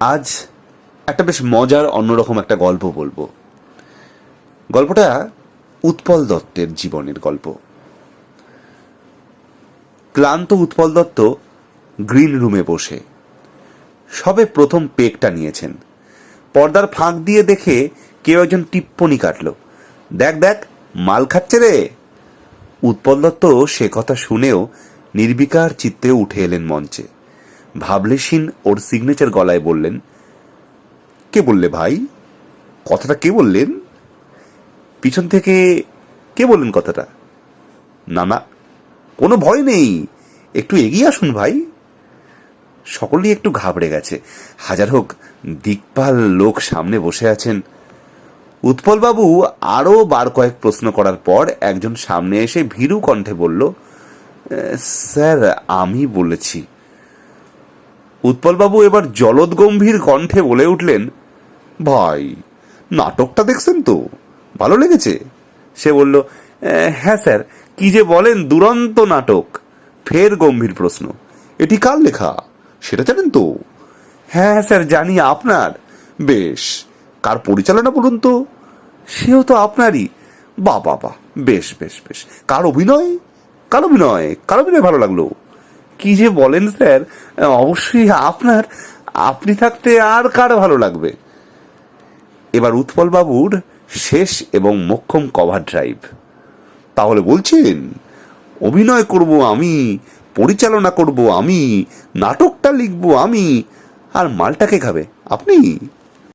আজ একটা বেশ মজার, অন্যরকম একটা গল্প বলব। গল্পটা উৎপল দত্তের জীবনের গল্প। ক্লান্ত উৎপল দত্ত গ্রিন রুমে বসে। সবে প্রথম পেকটা নিয়েছেন। পর্দার ফাঁক দিয়ে দেখে কেউ একজন টিপ্পনি কাটলো। দেখ দেখ, মাল খাচ্ছে রে। উৎপল দত্ত সে কথা শুনেও নির্বিকার চিত্তে উঠে এলেন মঞ্চে। ভাবলেশীন ওর সিগনেচার গলায় বললেন, কে বললে ভাই? কথাটা কে বললেন? পিছন থেকে কে বললেন কথাটা? না না, কোনো ভয় নেই, একটু এগিয়ে আসুন ভাই। সকলেই একটু ঘাবড়ে গেছে। হাজার হোক, দিকপাল লোক সামনে বসে আছেন। উৎপলবাবু আরও বার কয়েক প্রশ্ন করার পর একজন সামনে এসে ভীরু কণ্ঠে বলল স্যার, আমি বলেছি। উৎপলবাবু এবার জলদ গম্ভীর কণ্ঠে বলে উঠলেন ভাই নাটকটা দেখছেন তো? ভালো লেগেছে। সে বলল হ্যাঁ স্যার কি যে বলেন দুরন্ত নাটক। ফের গম্ভীর প্রশ্ন। এটি কার লেখা? সেটা জানেন তো? হ্যাঁ স্যার জানি আপনার। বেশ কার পরিচালনা বলুন তো? সেও তো আপনারই। বা বাবা বেশ বেশ বেশ। কার অভিনয়? কার অভিনয়? কার অভিনয় ভালো লাগল? কি যে বলেন স্যার, অবশ্যই আপনার, আপনি থাকতে আর কার ভালো লাগবে? এবার উৎপল বাবুর শেষ এবং মোক্ষম কভার ড্রাইভ। তাহলে বলছেন, অভিনয় করব আমি, পরিচালনা করব আমি, নাটকটা লিখব আমি, আর মালটাকে খাবে? আপনি?